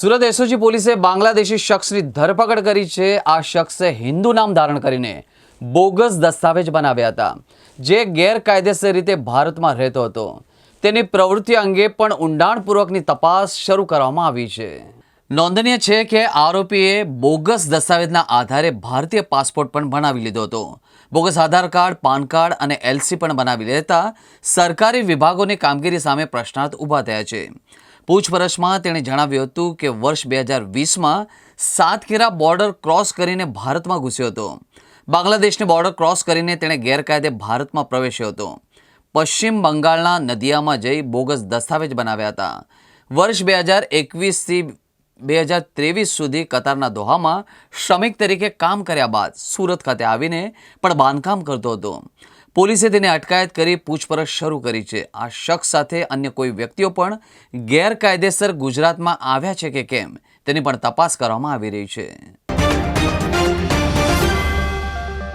Surat SOG પોલીસે બાંગ્લાદેશી શખ્સની ધરપકડ કરી છે. આ શખ્સે હિન્દુ નામ ધારણ કરીને બોગસ દસ્તાવેજ બનાવ્યા હતા, જે ગેરકાયદેસર રીતે ભારતમાં રહેતો હતો. તેની પ્રવૃત્તિ અંગે પણ ઊંડાણપૂર્વકની તપાસ શરૂ કરવામાં આવી છે. નોંધનીય છે કે આરોપીએ બોગસ દસ્તાવેજના આધારે ભારતીય પાસપોર્ટ પણ બનાવી લીધો હતો. Bogus Aadhaar card, PAN card અને એલસી પણ બનાવી લેતા સરકારી વિભાગોની કામગીરી સામે પ્રશ્નાર્થ ઊભા થયા છે. પૂછપરછમાં તેણે જણાવ્યું હતું કે વર્ષ બે હજાર વીસમાં સાતકેરા બોર્ડર ક્રોસ કરીને ભારતમાં ઘૂસ્યો હતો. બાંગ્લાદેશની બોર્ડર ક્રોસ કરીને તેણે ગેરકાયદે ભારતમાં પ્રવેશ્યો હતો. પશ્ચિમ બંગાળના નદિયામાં જઈ બોગસ દસ્તાવેજ બનાવ્યા હતા. વર્ષ બે હજાર એકવીસથી બે હજાર ત્રેવીસ સુધી કતારના દોહામાં શ્રમિક તરીકે કામ કર્યા બાદ સુરત ખાતે આવીને પણ બાંધકામ કરતો હતો. પોલીસે તેને અટકાયત કરી પૂછપરછ શરૂ કરી છે. આ શખ્સ સાથે અન્ય કોઈ વ્યક્તિઓ પણ ગેરકાયદેસર ગુજરાતમાં આવ્યા છે કે કેમ તેની પણ તપાસ કરવામાં આવી રહી છે.